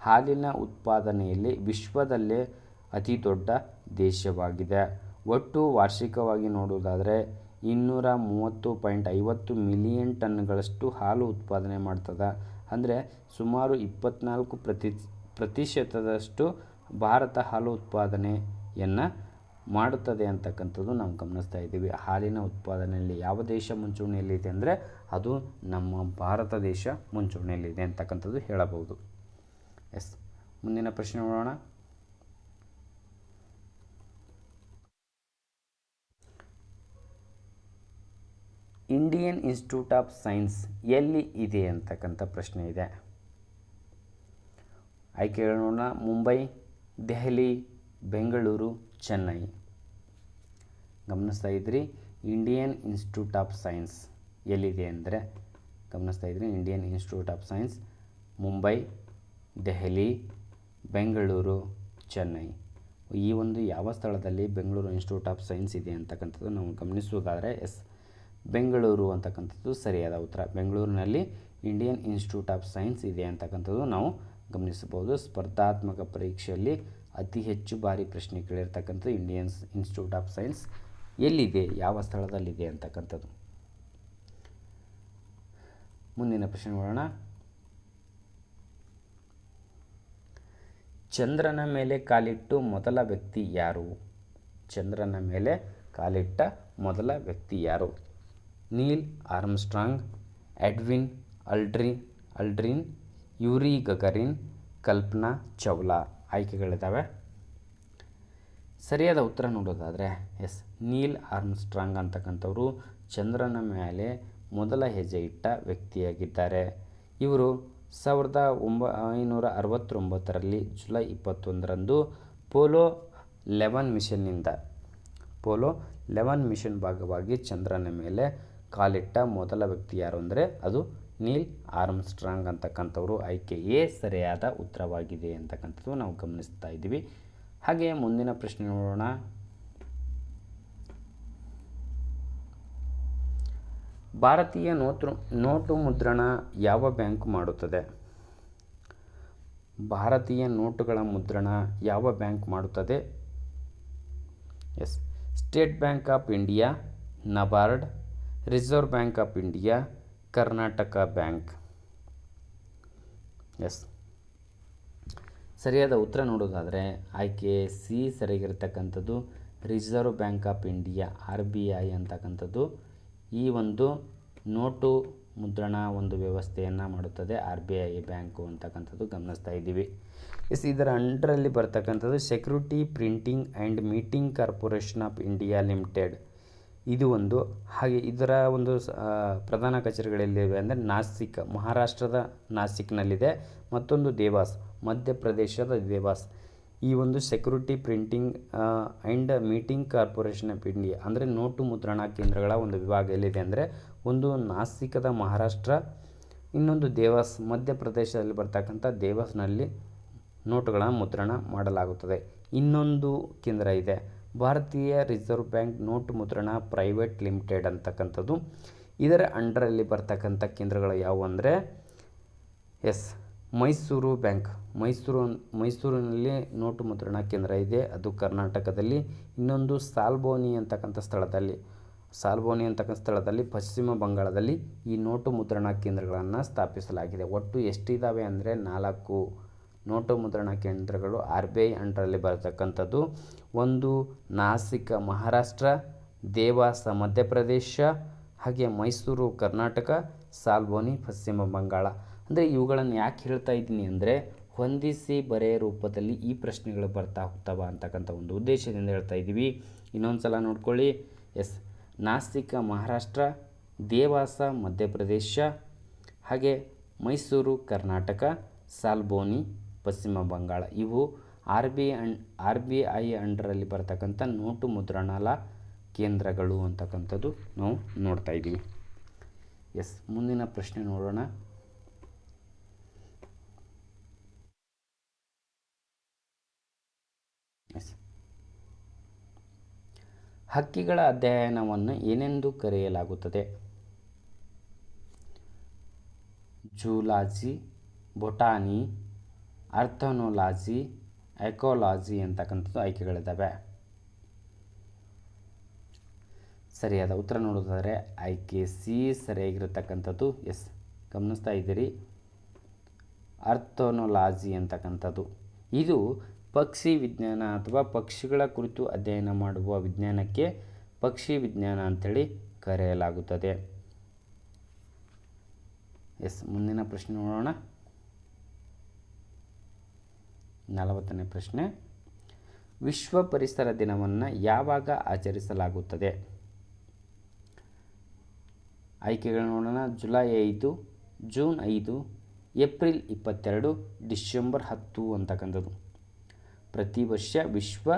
Speaker 1: ಹಾಲಿನ ಉತ್ಪಾದನೆಯಲ್ಲಿ ವಿಶ್ವದಲ್ಲೇ ಅತಿ ದೊಡ್ಡ ದೇಶವಾಗಿದೆ. ಒಟ್ಟು ವಾರ್ಷಿಕವಾಗಿ ನೋಡುವುದಾದರೆ ಇನ್ನೂರ ಮೂವತ್ತು ಪಾಯಿಂಟ್ ಐವತ್ತು ಮಿಲಿಯನ್ ಟನ್ಗಳಷ್ಟು ಹಾಲು ಉತ್ಪಾದನೆ ಮಾಡ್ತದೆ. ಅಂದರೆ ಸುಮಾರು ಇಪ್ಪತ್ನಾಲ್ಕು ಪ್ರತಿ, ಪ್ರತಿಶತದಷ್ಟು ಭಾರತ ಹಾಲು ಉತ್ಪಾದನೆಯನ್ನು ಮಾಡುತ್ತದೆ ಅಂತಕ್ಕಂಥದ್ದು ನಾವು ಗಮನಿಸ್ತಾ ಇದ್ದೀವಿ. ಹಾಲಿನ ಉತ್ಪಾದನೆಯಲ್ಲಿ ಯಾವ ದೇಶ ಮುಂಚೂಣಿಯಲ್ಲಿದೆ ಅಂದರೆ ಅದು ನಮ್ಮ ಭಾರತ ದೇಶ ಮುಂಚೂಣಿಯಲ್ಲಿದೆ ಅಂತಕ್ಕಂಥದ್ದು ಹೇಳಬಹುದು. ಎಸ್, ಮುಂದಿನ ಪ್ರಶ್ನೆ ನೋಡೋಣ. ಇಂಡಿಯನ್ ಇನ್ಸ್ಟಿಟ್ಯೂಟ್ ಆಫ್ ಸೈನ್ಸ್ ಎಲ್ಲಿ ಇದೆ ಅಂತಕ್ಕಂಥ ಪ್ರಶ್ನೆ ಇದೆ. ಆಯ್ಕೆ ನೋಡೋಣ. ಮುಂಬೈ, ದೆಹಲಿ, ಬೆಂಗಳೂರು, ಚೆನ್ನೈ. ಗಮನಿಸ್ತಾ ಇದ್ರಿ. ಇಂಡಿಯನ್ ಇನ್ಸ್ಟಿಟ್ಯೂಟ್ ಆಫ್ ಸೈನ್ಸ್ ಎಲ್ಲಿದೆ ಅಂದರೆ ಗಮನಿಸ್ತಾ ಇದ್ರಿ. Indian Institute of Science Mumbai, Delhi, Bengaluru, Chennai. ಈ ಒಂದು ಯಾವ ಸ್ಥಳದಲ್ಲಿ ಬೆಂಗಳೂರು ಇನ್ಸ್ಟಿಟ್ಯೂಟ್ ಆಫ್ ಸೈನ್ಸ್ ಇದೆ ಅಂತಕ್ಕಂಥದ್ದು ನಾವು ಗಮನಿಸುವುದಾದರೆ ಎಸ್ ಬೆಂಗಳೂರು ಅಂತಕ್ಕಂಥದ್ದು ಸರಿಯಾದ ಉತ್ತರ. ಬೆಂಗಳೂರಿನಲ್ಲಿ ಇಂಡಿಯನ್ ಇನ್ಸ್ಟಿಟ್ಯೂಟ್ ಆಫ್ ಸೈನ್ಸ್ ಇದೆ ಅಂತಕ್ಕಂಥದ್ದು ನಾವು ಗಮನಿಸಬಹುದು. ಸ್ಪರ್ಧಾತ್ಮಕ ಪರೀಕ್ಷೆಯಲ್ಲಿ ಅತಿ ಹೆಚ್ಚು ಬಾರಿ ಪ್ರಶ್ನೆ ಕೇಳಿರ್ತಕ್ಕಂಥದ್ದು ಇಂಡಿಯನ್ಸ್ ಇನ್ಸ್ಟಿಟ್ಯೂಟ್ ಆಫ್ ಸೈನ್ಸ್ ಎಲ್ಲಿದೆ, ಯಾವ ಸ್ಥಳದಲ್ಲಿದೆ ಅಂತಕ್ಕಂಥದ್ದು. ಮುಂದಿನ ಪ್ರಶ್ನೆ ನೋಡೋಣ. ಚಂದ್ರನ ಮೇಲೆ ಕಾಲಿಟ್ಟು ಮೊದಲ ವ್ಯಕ್ತಿ ಯಾರು? ಚಂದ್ರನ ಮೇಲೆ ಕಾಲಿಟ್ಟ ಮೊದಲ ವ್ಯಕ್ತಿ ಯಾರು? Neil Armstrong, Edwin Aldrin Aldrin, Yuri Gagarin, Kalpana Chawla ಆಯ್ಕೆಗಳಿದ್ದಾವೆ ಸರಿಯಾದ ಉತ್ತರ ನೋಡೋದಾದರೆ, ಎಸ್, ನೀಲ್ ಆರ್ಮ್ಸ್ಟ್ರಾಂಗ್ ಅಂತಕ್ಕಂಥವರು ಚಂದ್ರನ ಮೇಲೆ ಮೊದಲ ಹೆಜ್ಜೆ ಇಟ್ಟ ವ್ಯಕ್ತಿಯಾಗಿದ್ದಾರೆ. ಇವರು ಸಾವಿರದ ಒಂಬೈನೂರ ಅರವತ್ತೊಂಬತ್ತರಲ್ಲಿ ಜುಲೈ ಇಪ್ಪತ್ತೊಂದರಂದು ಪೋಲೋ ಲೆವೆನ್ ಮಿಷನ್ನಿಂದ, ಪೋಲೋ ಲೆವೆನ್ ಮಿಷನ್ ಭಾಗವಾಗಿ ಚಂದ್ರನ ಮೇಲೆ ಕಾಲಿಟ್ಟ ಮೊದಲ ವ್ಯಕ್ತಿ ಯಾರು ಅಂದರೆ ಅದು ನೀಲ್ ಆರ್ಮ್ಸ್ಟ್ರಾಂಗ್ ಅಂತಕ್ಕಂಥವ್ರು ಆಯ್ಕೆ ಎ ಸರಿಯಾದ ಉತ್ತರವಾಗಿದೆ ಅಂತಕ್ಕಂಥದ್ದು ನಾವು ಗಮನಿಸ್ತಾ ಇದ್ದೀವಿ. ಹಾಗೆ ಮುಂದಿನ ಪ್ರಶ್ನೆ ನೋಡೋಣ. ಭಾರತೀಯ ನೋಟು ನೋಟು ಮುದ್ರಣ ಯಾವ ಬ್ಯಾಂಕ್ ಮಾಡುತ್ತದೆ? ಭಾರತೀಯ ನೋಟುಗಳ ಮುದ್ರಣ ಯಾವ ಬ್ಯಾಂಕ್ ಮಾಡುತ್ತದೆ? Yes, State Bank of India, NABARD Reserve Bank of India Karnataka bank yes ಸರಿಯಾದ ಉತ್ತರ ನೋಡೋದಾದರೆ, ಆಯ್ಕೆ C ಸರಿಯಾಗಿರ್ತಕ್ಕಂಥದ್ದು Reserve Bank of India R B I ಅಂತಕ್ಕಂಥದ್ದು. ಈ ಒಂದು ನೋಟು ಮುದ್ರಣ ಒಂದು ವ್ಯವಸ್ಥೆಯನ್ನು ಮಾಡುತ್ತದೆ ಆರ್ ಬಿ ಐ ಬ್ಯಾಂಕು ಅಂತಕ್ಕಂಥದ್ದು ಗಮನಿಸ್ತಾ ಇದ್ದೀವಿ. ಎಸ್ ಇದರ ಅಂಡರಲ್ಲಿ ಬರ್ತಕ್ಕಂಥದ್ದು security printing and minting corporation of India limited ಇದು ಒಂದು. ಹಾಗೆ ಇದರ ಒಂದು ಪ್ರಧಾನ ಕಚೇರಿಗಳೆಲ್ಲಿವೆ ಅಂದರೆ ನಾಸಿಕ್, ಮಹಾರಾಷ್ಟ್ರದ ನಾಸಿಕ್ನಲ್ಲಿದೆ. ಮತ್ತೊಂದು ದೇವಾಸ್, ಮಧ್ಯಪ್ರದೇಶದ ದೇವಾಸ್. ಈ ಒಂದು security printing and minting corporation of India ಅಂದರೆ ನೋಟು ಮುದ್ರಣ ಕೇಂದ್ರಗಳ ಒಂದು ವಿಭಾಗ ಎಲ್ಲಿದೆ ಅಂದರೆ ಒಂದು ನಾಸಿಕದ ಮಹಾರಾಷ್ಟ್ರ, ಇನ್ನೊಂದು ದೇವಾಸ್, ಮಧ್ಯಪ್ರದೇಶದಲ್ಲಿ ಬರ್ತಕ್ಕಂಥ ದೇವಾಸ್ನಲ್ಲಿ ನೋಟುಗಳ ಮುದ್ರಣ ಮಾಡಲಾಗುತ್ತದೆ. ಇನ್ನೊಂದು ಕೇಂದ್ರ ಇದೆ. ಭಾರತೀಯ ರಿಸರ್ವ್ ಬ್ಯಾಂಕ್ ನೋಟು ಮುದ್ರಣ ಪ್ರೈವೇಟ್ ಲಿಮಿಟೆಡ್ ಅಂತಕ್ಕಂಥದ್ದು. ಇದರ ಅಂಡರಲ್ಲಿ ಬರ್ತಕ್ಕಂಥ ಕೇಂದ್ರಗಳು ಯಾವುವು ಅಂದರೆ ಎಸ್, ಮೈಸೂರು ಬ್ಯಾಂಕ್. ಮೈಸೂರು, ಮೈಸೂರಿನಲ್ಲಿ ನೋಟು ಮುದ್ರಣ ಕೇಂದ್ರ ಇದೆ. ಅದು ಕರ್ನಾಟಕದಲ್ಲಿ. ಇನ್ನೊಂದು ಸಾಲ್ಬೋನಿ ಅಂತಕ್ಕಂಥ ಸ್ಥಳದಲ್ಲಿ, ಸಾಲ್ಬೋನಿ ಅಂತಕ್ಕಂಥ ಸ್ಥಳದಲ್ಲಿ, ಪಶ್ಚಿಮ ಬಂಗಾಳದಲ್ಲಿ ಈ ನೋಟು ಮುದ್ರಣ ಕೇಂದ್ರಗಳನ್ನು ಸ್ಥಾಪಿಸಲಾಗಿದೆ. ಒಟ್ಟು ಎಷ್ಟಿದ್ದಾವೆ ಅಂದರೆ ನಾಲ್ಕು. ನೋಟು ಮುದ್ರಣ ಕೇಂದ್ರಗಳು ಆರ್ ಬಿ ಐ ಅಂಡರಲ್ಲಿ ಬರತಕ್ಕಂಥದ್ದು. ಒಂದು ನಾಸಿಕ ಮಹಾರಾಷ್ಟ್ರ, ದೇವಾಸ ಮಧ್ಯಪ್ರದೇಶ, ಹಾಗೆ ಮೈಸೂರು, ಕರ್ನಾಟಕ, ಸಾಲ್ಬೋನಿ, ಪಶ್ಚಿಮ ಬಂಗಾಳ. ಅಂದರೆ ಇವುಗಳನ್ನು ಯಾಕೆ ಹೇಳ್ತಾ ಇದ್ದೀನಿ ಅಂದರೆ ಹೊಂದಿಸಿ ಬರೆಯ ರೂಪದಲ್ಲಿ ಈ ಪ್ರಶ್ನೆಗಳು ಬರ್ತಾ ಹೋಗ್ತಾವ ಅಂತಕ್ಕಂಥ ಒಂದು ಉದ್ದೇಶದಿಂದ ಹೇಳ್ತಾ ಇದ್ದೀವಿ. ಇನ್ನೊಂದು ಸಲ ನೋಡ್ಕೊಳ್ಳಿ. ಎಸ್, ನಾಸಿಕ ಮಹಾರಾಷ್ಟ್ರ, ದೇವಾಸ ಮಧ್ಯಪ್ರದೇಶ, ಹಾಗೆ ಮೈಸೂರು, ಕರ್ನಾಟಕ, ಸಾಲ್ಬೋನಿ ಪಶ್ಚಿಮ ಬಂಗಾಳ. ಇವು R B and R B I ಅಂಡರಲ್ಲಿ ಬರತಕ್ಕಂಥ ನೋಟು ಮುದ್ರಣಾಲ ಕೇಂದ್ರಗಳು ಅಂತಕ್ಕಂಥದ್ದು ನಾವು ನೋಡ್ತಾ ಇದ್ದೀವಿ. ಎಸ್, ಮುಂದಿನ ಪ್ರಶ್ನೆ ನೋಡೋಣ. ಎಸ್. ಹಕ್ಕಿಗಳ ಅಧ್ಯಯನವನ್ನು ಏನೆಂದು ಕರೆಯಲಾಗುತ್ತದೆ? ಜೂಲಾಜಿ, ಬೊಟಾನಿ ಅರ್ಥನೋಲಾಜಿ ಎಕೋಲಾಜಿ ಅಂತಕ್ಕಂಥದ್ದು ಆಯ್ಕೆಗಳಿದ್ದಾವೆ. ಸರಿಯಾದ ಉತ್ತರ ನೋಡೋದಾದರೆ ಆಯ್ಕೆ ಸಿ ಸರಿಯಾಗಿರತಕ್ಕಂಥದ್ದು, ಎಸ್. ಗಮನಿಸ್ತಾ ಇದ್ದೀರಿ. ಅರ್ಥೋನೊಲಾಜಿ ಅಂತಕ್ಕಂಥದ್ದು. ಇದು ಪಕ್ಷಿ ವಿಜ್ಞಾನ ಅಥವಾ ಪಕ್ಷಿಗಳ ಕುರಿತು ಅಧ್ಯಯನ ಮಾಡುವ ವಿಜ್ಞಾನಕ್ಕೆ ಪಕ್ಷಿ ವಿಜ್ಞಾನ ಅಂಥೇಳಿ ಕರೆಯಲಾಗುತ್ತದೆ. ಎಸ್, ಮುಂದಿನ ಪ್ರಶ್ನೆ ನೋಡೋಣ. ನಲವತ್ತನೇ ಪ್ರಶ್ನೆ. ವಿಶ್ವ ಪರಿಸರ ದಿನವನ್ನು ಯಾವಾಗ ಆಚರಿಸಲಾಗುತ್ತದೆ? ಆಯ್ಕೆಗಳು ನೋಡೋಣ. ಜುಲೈ ಐದು, ಜೂನ್ ಐದು, ಏಪ್ರಿಲ್ ಇಪ್ಪತ್ತೆರಡು, ಡಿಸೆಂಬರ್ ಹತ್ತು ಅಂತಕ್ಕಂಥದ್ದು. ಪ್ರತಿ ವರ್ಷ ವಿಶ್ವ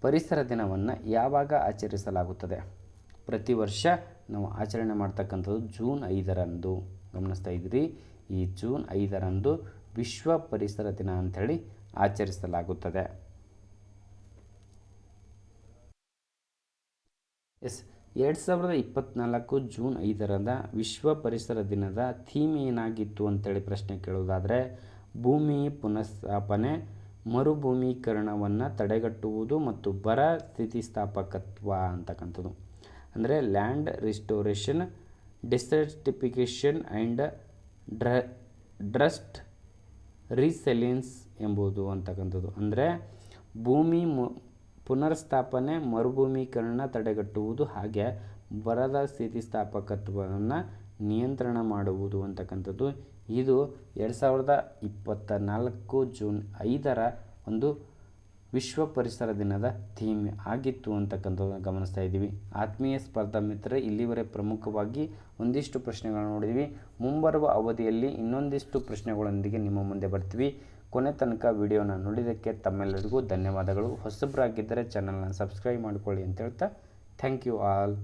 Speaker 1: ಪರಿಸರ ದಿನವನ್ನು ಯಾವಾಗ ಆಚರಿಸಲಾಗುತ್ತದೆ? ಪ್ರತಿ ವರ್ಷ ನಾವು ಆಚರಣೆ ಮಾಡ್ತಕ್ಕಂಥದ್ದು ಜೂನ್ ಐದರಂದು. ಗಮನಿಸ್ತಾ ಇದ್ದೀರಿ ಈ ಜೂನ್ ಐದರಂದು ವಿಶ್ವ ಪರಿಸರ ದಿನ ಅಂಥೇಳಿ ಆಚರಿಸಲಾಗುತ್ತದೆ. ಎಸ್, ಎರಡು ಸಾವಿರದ ಇಪ್ಪತ್ತ್ನಾಲ್ಕು ಜೂನ್ ಐದರದ ವಿಶ್ವ ಪರಿಸರ ದಿನದ ಥೀಮ್ ಏನಾಗಿತ್ತು ಅಂತೇಳಿ ಪ್ರಶ್ನೆ ಕೇಳೋದಾದರೆ ಭೂಮಿ ಪುನಃಸ್ಥಾಪನೆ, ಮರುಭೂಮೀಕರಣವನ್ನು ತಡೆಗಟ್ಟುವುದು ಮತ್ತು ಬರ ಸ್ಥಿತಿಸ್ಥಾಪಕತ್ವ ಅಂತಕ್ಕಂಥದ್ದು. ಅಂದರೆ ಲ್ಯಾಂಡ್ ರಿಸ್ಟೋರೇಷನ್, ಡಿಸರ್ಟಿಫಿಕೇಷನ್ ಆ್ಯಂಡ್ ಡ್ರ, ಡ್ರಸ್ಟ್ ರೀಸೆಲಿಯನ್ಸ್ ಎಂಬುದು ಅಂತಕ್ಕಂಥದ್ದು. ಅಂದರೆ ಭೂಮಿ ಮು, ಪುನರ್ಸ್ಥಾಪನೆ, ಮರುಭೂಮೀಕರಣ ತಡೆಗಟ್ಟುವುದು ಹಾಗೆ ಬರದ ಸ್ಥಿತಿಸ್ಥಾಪಕತ್ವವನ್ನು ನಿಯಂತ್ರಣ ಮಾಡುವುದು ಅಂತಕ್ಕಂಥದ್ದು. ಇದು ಎರಡು ಸಾವಿರದ ಇಪ್ಪತ್ತ ನಾಲ್ಕು ಜೂನ್ ಐದರ ಒಂದು ವಿಶ್ವ ಪರಿಸರ ದಿನದ ಥೀಮ್ ಆಗಿತ್ತು ಅಂತಕ್ಕಂಥದ್ದನ್ನು ಗಮನಿಸ್ತಾ ಇದ್ದೀವಿ. ಆತ್ಮೀಯ ಸ್ಪರ್ಧಾ ಮಿತ್ರರೇ, ಇಲ್ಲಿವರೆ ಪ್ರಮುಖವಾಗಿ ಒಂದಿಷ್ಟು ಪ್ರಶ್ನೆಗಳನ್ನು ನೋಡಿದ್ವಿ ಮುಂಬರುವ ಅವಧಿಯಲ್ಲಿ ಇನ್ನೊಂದಿಷ್ಟು ಪ್ರಶ್ನೆಗಳೊಂದಿಗೆ ನಿಮ್ಮ ಮುಂದೆ ಬರ್ತೀವಿ. ಕೊನೆ ತನಕ ವಿಡಿಯೋನ ನೋಡಿದ್ದಕ್ಕೆ ತಮ್ಮೆಲ್ಲರಿಗೂ ಧನ್ಯವಾದಗಳು. ಹೊಸಬ್ರಾಗಿದ್ದರೆ ಚಾನಲ್ನ ಸಬ್ಸ್ಕ್ರೈಬ್ ಮಾಡಿಕೊಳ್ಳಿ ಅಂತ ಹೇಳ್ತಾ ಥ್ಯಾಂಕ್ ಯು ಆಲ್